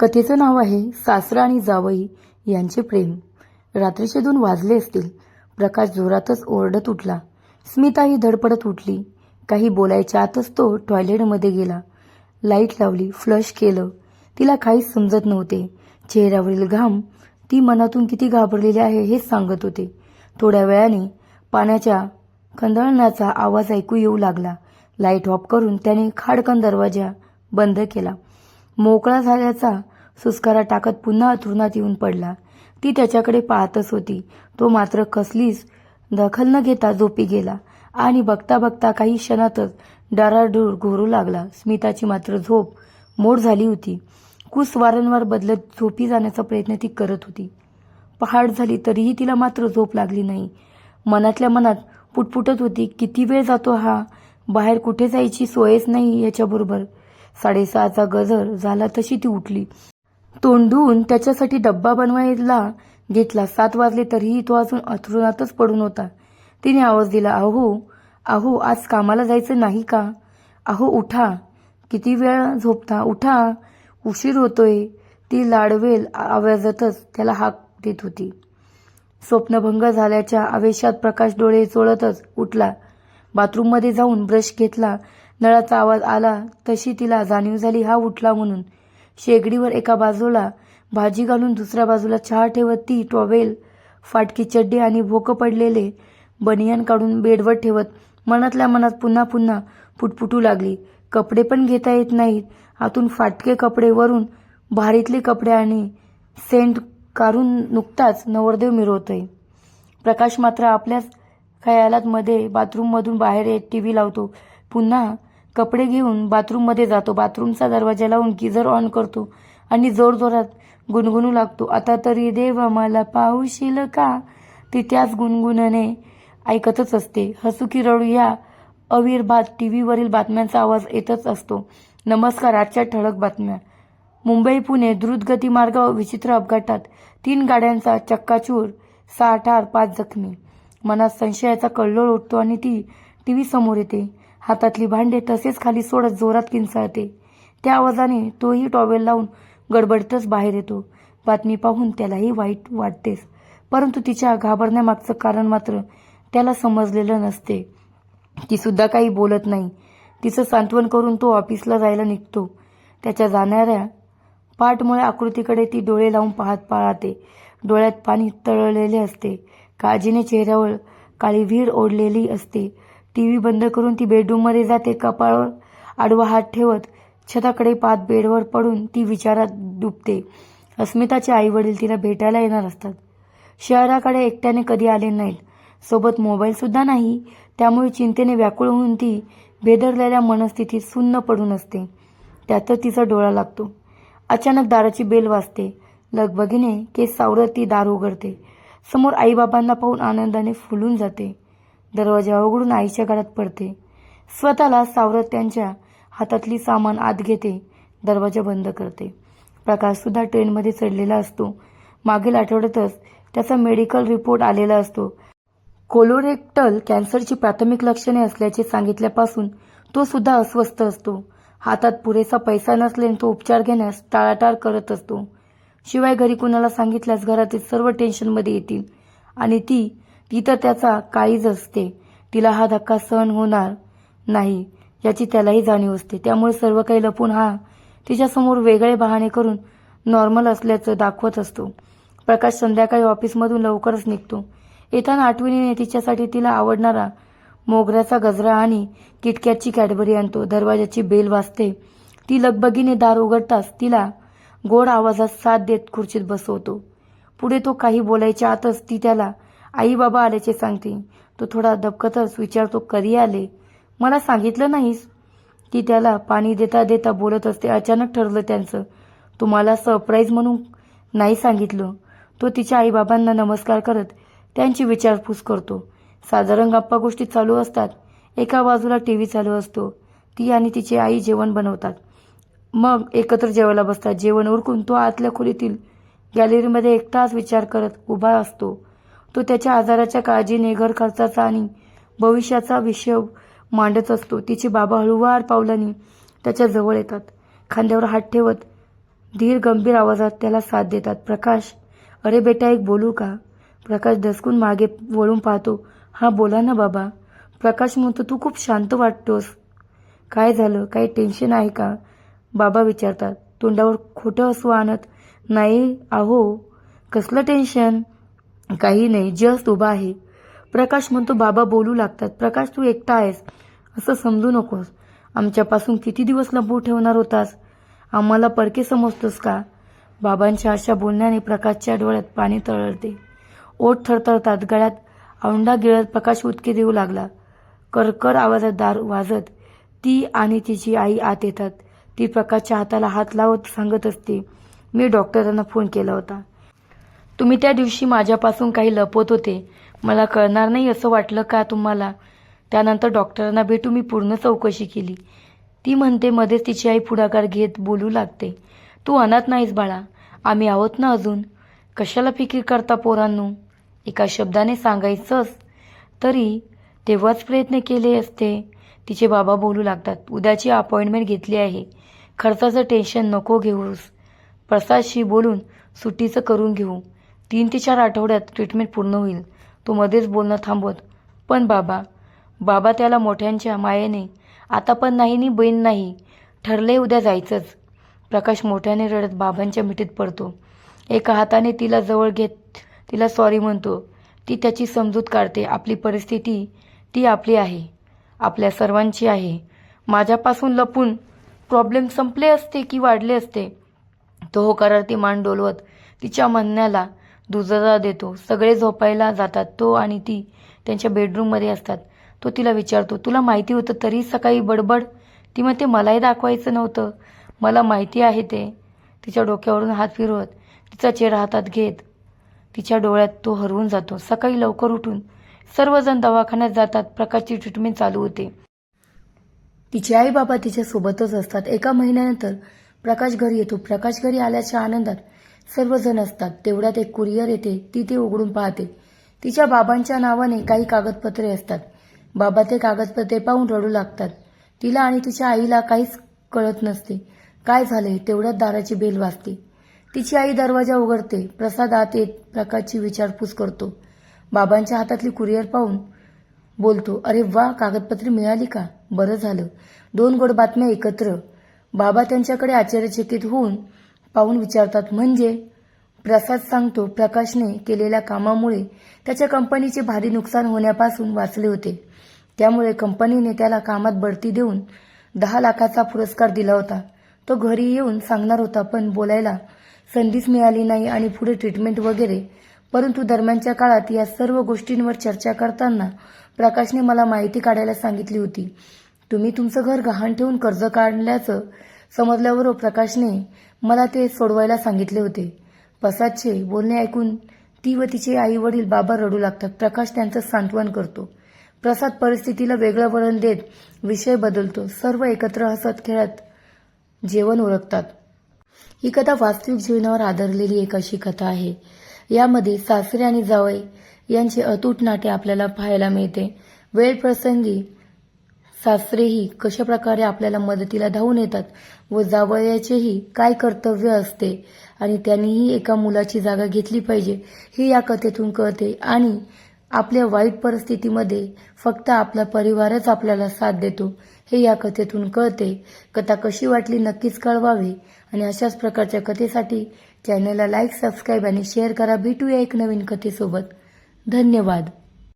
कथेचं नाव आहे सासरा आणि जावई यांचे प्रेम. रात्रीचे दोन वाजले असतील. प्रकाश जोरातच ओरडत उठला. स्मिताही धडपडत उठली. काही बोलायच्या आतच तो टॉयलेटमध्ये गेला. लाइट लावली फ्लश केलं. तिला काहीच समजत नव्हते. चेहऱ्यावरील घाम ती मनातून किती घाबरलेली आहे हेच सांगत होते. थोड्या वेळाने पाण्याच्या खंदळण्याचा आवाज ऐकू येऊ लागला. लाइट ऑफ करून त्याने खाडकन दरवाजा बंद केला. मोकळा झाल्याचा सुस्कारा टाकत पुन्हा अथरुणात येऊन पडला. ती त्याच्याकडे पाहतच होती. तो मात्र कसलीच दखल न घेता झोपी गेला आणि बघता बघता काही क्षणातच डराडूर घोरू लागला. स्मिताची मात्र झोप मोड झाली होती. कुस वारंवार बदलत झोपी जाण्याचा प्रयत्न ती करत होती. पहाट झाली तरीही तिला मात्र झोप लागली नाही. मनातल्या मनात पुटपुटत होती किती वेळ जातो हा? बाहेर कुठे जायची सोयच नाही याच्याबरोबर. साडेसहाचा गजर झाला तशी ती उठली. तोंडून त्याच्यासाठी डब्बा बनवायला घेतला. सात वाजले तरीही तो अजून अथरुणातच पडून होता. तिने आवाज दिला अहो अहो आज कामाला जायचं नाही का? अहो उठा. किती वेळ झोपता? उठा. उशीर होतोय. ती लाडवेल आवाजातच त्याला हाक देत होती. स्वप्नभंग झाल्याच्या आवेशात प्रकाश डोळे चोळतच उठला. बाथरूममध्ये जाऊन ब्रश घेतला. नळाचा आवाज आला. तशी तिला जाणीव झाली हा उठला म्हणून. शेगडीवर एका बाजूला भाजी घालून दुसऱ्या बाजूला चहा ठेवत ती टॉवेल फाटकी चड्डी आणि भोकं पडलेले बनियान काढून बेडवर ठेवत मनातल्या मनात पुन्हा पुन्हा पुटपुटू लागली. कपडे पण घेता येत नाहीत. आतून फाटके कपडे वरून भारीतले कपडे आणि सेंट काढून नुकताच नवरदेव मिरवतोय. प्रकाश मात्र आपल्याच खयालात मध्ये बाथरूममधून बाहेर येत टी व्ही लावतो. पुन्हा कपडे घेऊन बाथरूममध्ये जातो. बाथरूमचा दरवाजा लावून गिझर ऑन करतो आणि जोरजोरात गुणगुणू लागतो. आता तरी देव मला पाहूशील का? ती त्याच गुणगुणने ऐकतच असते. हसू की रडू या अविर्भात टी व्हीवरील बातम्यांचा आवाज येतच असतो. नमस्कार आजच्या ठळक बातम्या. मुंबई पुणे द्रुतगती मार्गावर विचित्र अपघातात तीन गाड्यांचा चक्काचूर सहा ठार पाच जखमी. मनात संशयाचा कल्लोळ उठतो आणि ती टी व्ही समोर येते. हातातली भांडे तसेच खाली सोडत जोरात किंचाळते. त्या आवाजाने तोही टॉवेल लावून गडबडतच बाहेर येतो. बातमी पाहून त्यालाही वाईट वाटतेच. परंतु तिच्या घाबरण्यामागचं कारण मात्र त्याला समजलेलं नसते. ती सुद्धा काही बोलत नाही. तिचं सांत्वन करून तो ऑफिसला जायला निघतो. त्याच्या जाणाऱ्या पाठमुळे आकृतीकडे ती डोळे लावून पाहत पाळते डोळ्यात पाणी तळलेले असते. काळजीने चेहऱ्यावर काळी भीड ओढलेली असते. टी व्ही बंद करून ती बेडरूममध्ये जाते कपाळावर आडवा हात ठेवत छताकडे पात बेडवर पडून ती विचारात डुबते. अस्मिताचे आई वडील तिला भेटायला येणार असतात. शहराकडे एकट्याने कधी आले नाहीत. सोबत मोबाईल सुद्धा नाही. त्यामुळे चिंतेने व्याकुळ होऊन ती बेदरलेल्या मनस्थितीत सुन्न पडून असते. त्यातच तिचा डोळा लागतो. अचानक दाराची बेल वाजते. लगबगीने केस सावरत ती दार उघडते. समोर आईबाबांना पाहून आनंदाने फुलून जाते. दरवाजा उघडून आईच्या घरात पडते. स्वतःला सावरत त्यांच्या हातातली सामान आत घेते दरवाजा बंद करते. प्रकाशसुद्धा ट्रेनमध्ये चढलेला असतो. मागील आठवड्यातच त्याचा मेडिकल रिपोर्ट आलेला असतो. कोलोरेक्टल कॅन्सरची प्राथमिक लक्षणे असल्याचे सांगितल्यापासून तो सुद्धा अस्वस्थ असतो. हातात पुरेसा पैसा नसल्याने तो उपचार घेण्यास टाळाटाळ करत असतो. शिवाय घरी कुणाला सांगितल्यास घरातील सर्व टेन्शनमध्ये येतील आणि ती ती तर त्याचा काळीज असते. तिला हा धक्का सहन होणार नाही याची त्यालाही जाणीव असते. त्यामुळे सर्व काही लपून हा तिच्यासमोर वेगळे बहाणे करून नॉर्मल असल्याचं दाखवत असतो. प्रकाश संध्याकाळी ऑफिसमधून लवकरच निघतो. येताना आठवणीने तिच्यासाठी तिला आवडणारा मोगऱ्याचा गजरा आणि किटकॅटची कॅडबरी आणतो. दरवाजाची बेल वाजते. ती लगबगीने दार उघडताच तिला गोड आवाजात साथ देत खुर्चीत बसवतो. पुढे तो काही बोलायच्या आतच ती त्याला आई बाबा आल्याचे सांगते. तो थोडा दबकतच विचारतो कधी आले? मला सांगितलं नाहीस. ती त्याला पाणी देता देता बोलत असते अचानक ठरलं त्यांचं. तुम्हाला सरप्राईज म्हणून नाही सांगितलं. तो तिच्या आईबाबांना नमस्कार करत त्यांची विचारपूस करतो. साधारण गप्पा गोष्टी चालू असतात. एका बाजूला टी व्ही चालू असतो. ती आणि तिची आई जेवण बनवतात. मग एकत्र जेवायला बसतात. जेवण उरकून तो आतल्या खोलीतील गॅलरीमध्ये एकटाच विचार करत उभा असतो. तो त्याच्या आजाराच्या काळजीने घर खर्चाचा आणि भविष्याचा विषय मांडत असतो. तिचे बाबा हळूवार पावलांनी त्याच्याजवळ येतात. खांद्यावर हात ठेवत धीर गंभीर आवाजात त्याला साथ देतात. प्रकाश अरे बेटा एक बोलू का? प्रकाश दसकून मागे वळून पाहतो. हा बोला ना बाबा. प्रकाश म्हणतो तू खूप शांत वाटतोस. काय झालं? काही टेन्शन आहे का? बाबा विचारतात. तोंडावर खोटं हसू आणत नाही आहो. कसलं टेन्शन? काही नाही जस्ट उभा आहे. प्रकाश म्हणतो बाबा बोलू लागतात. प्रकाश तू एकटा आहेस. असं समजू नकोस. आमच्यापासून किती दिवस लपवू ठेवणार होतास? आम्हाला परके समजतोस का? बाबांच्या अशा बोलण्याने प्रकाशच्या डोळ्यात पाणी तळळते ओठ थरथरतात गळ्यात औंडा गिळत प्रकाश उतके देऊ लागला. करकर आवाजात दार वाजत ती आणि तिची आई आत येतात. ती प्रकाशच्या हाताला हात लावत सांगत असते. मी डॉक्टरांना फोन केला होता. तुम्ही त्या दिवशी माझ्यापासून काही लपवत होते. मला कळणार नाही असं वाटलं का तुम्हाला? त्यानंतर डॉक्टरांना भेटू मी पूर्ण चौकशी केली. ती म्हणते मध्येच तिची आई पुढाकार घेत बोलू लागते. तू अनाथ नाहीस बाळा. आम्ही आहोत ना अजून. कशाला फिकीर करता पोरांनो? एका शब्दाने सांगायचंच. तरी तेव्हाच प्रयत्न केले असते. तिचे बाबा बोलू लागतात उद्याची अपॉइंटमेंट घेतली आहे. खर्चाचं टेन्शन नको घेऊस. प्रसादशी बोलून सुट्टीचं करून घेऊ. तीन ते चार आठवड्यात ट्रीटमेंट पूर्ण होईल. तो मध्येच बोलणं थांबवत. पण बाबा बाबा त्याला मोठ्यांच्या मायेने आता पण नाही नी बहीण नाही ठरले उद्या जायचंच. प्रकाश मोठ्याने रडत बाबांच्या मिठीत पडतो. एका हाताने तिला जवळ घेत तिला सॉरी म्हणतो. ती त्याची समजूत काढते. आपली परिस्थिती ती आपली आहे. आपल्या सर्वांची आहे. माझ्यापासून लपून प्रॉब्लेम संपले असते की वाढले असते? तो होकारार्थी ती मान डोलवत तिच्या म्हणण्याला दुजरा देतो. सगळे झोपायला जातात. तो आणि ती त्यांच्या बेडरूममध्ये असतात. तो तिला विचारतो तुला माहिती होतं तरी सकाळी बडबड ती म्हणते मलाही दाखवायचं नव्हतं. मला माहिती आहे ते तिच्या डोक्यावरून हात फिरवत तिचा चेहरा हातात घेत तिच्या डोळ्यात तो हरवून जातो. सकाळी लवकर उठून सर्वजण दवाखान्यात जातात. प्रकाशची ट्रीटमेंट चालू होते. तिचे आई बाबा तिच्या सोबतच असतात. एका महिन्यानंतर प्रकाश घरी येतो. प्रकाश घरी आल्याच्या आनंदात सर्वजण असतात. तेवढ्यात एक कुरिअर येते. ती ते उघडून पाहते. तिच्या बाबांच्या नावाने काही कागदपत्रे असतात. बाबा ते कागदपत्रे पाहून रडू लागतात. तिला आणि तिच्या आईला काहीच कळत नसते. काय झाले तेवढ्यात दाराची बेल वाजते. तिची आई दरवाजा उघडते. प्रसाद आत येत प्रकाशची विचारपूस करतो. बाबांच्या हातातली कुरिअर पाहून बोलतो अरे वा कागदपत्रे मिळाली का? बरं झालं. दोन गोड बातम्या एकत्र. बाबा त्यांच्याकडे आश्चर्यचकित होऊन पाहून विचारतात म्हणजे? प्रसाद सांगतो प्रकाशने केलेल्या कामामुळे त्याच्या कंपनीचे भारी नुकसान होण्यापासून वाचले होते. त्यामुळे कंपनीने त्याला कामात बढती देऊन दहा लाखाचा पुरस्कार दिला होता. तो घरी येऊन सांगणार होता पण बोलायला संधीच मिळाली नाही आणि पुढे ट्रीटमेंट वगैरे. परंतु दरम्यानच्या काळात या सर्व गोष्टींवर चर्चा करताना प्रकाशने मला माहिती काढायला सांगितली होती. तुम्ही तुमचं घर गहाण ठेवून कर्ज काढल्याचं समजल्यावर प्रकाशने मला ते सोडवायला सांगितले होते. प्रसादचे बोलणे ऐकून ती व तिचे आई वडील बाबा रडू लागतात. प्रकाश त्यांचं सांत्वन करतो. प्रसाद परिस्थितीला वेगळं वळण देत विषय बदलतो. सर्व एकत्र हसत खेळत जेवण ओळखतात ही कथा वास्तविक जीवनावर आधारलेली एक अशी कथा आहे. यामध्ये सासरे आणि जावई यांचे अतूट नाते आपल्याला पाहायला मिळते. वेळ प्रसंगी सासरेही कशा प्रकारे आपल्याला मदतीला धावून येतात व जावयाचेही काय कर्तव्य असते आणि त्यांनीही एका मुलाची जागा घेतली पाहिजे हे या कथेतून कळते. आणि आपल्या वाईट परिस्थितीमध्ये फक्त आपला परिवारच आपल्याला साथ देतो हे या कथेतून कळते. कथा कशी वाटली नक्कीच कळवावे. आणि अशाच प्रकारच्या कथेसाठी चॅनलला लाईक सबस्क्राईब आणि शेअर करा. भेटूया एक नवीन कथेसोबत. धन्यवाद.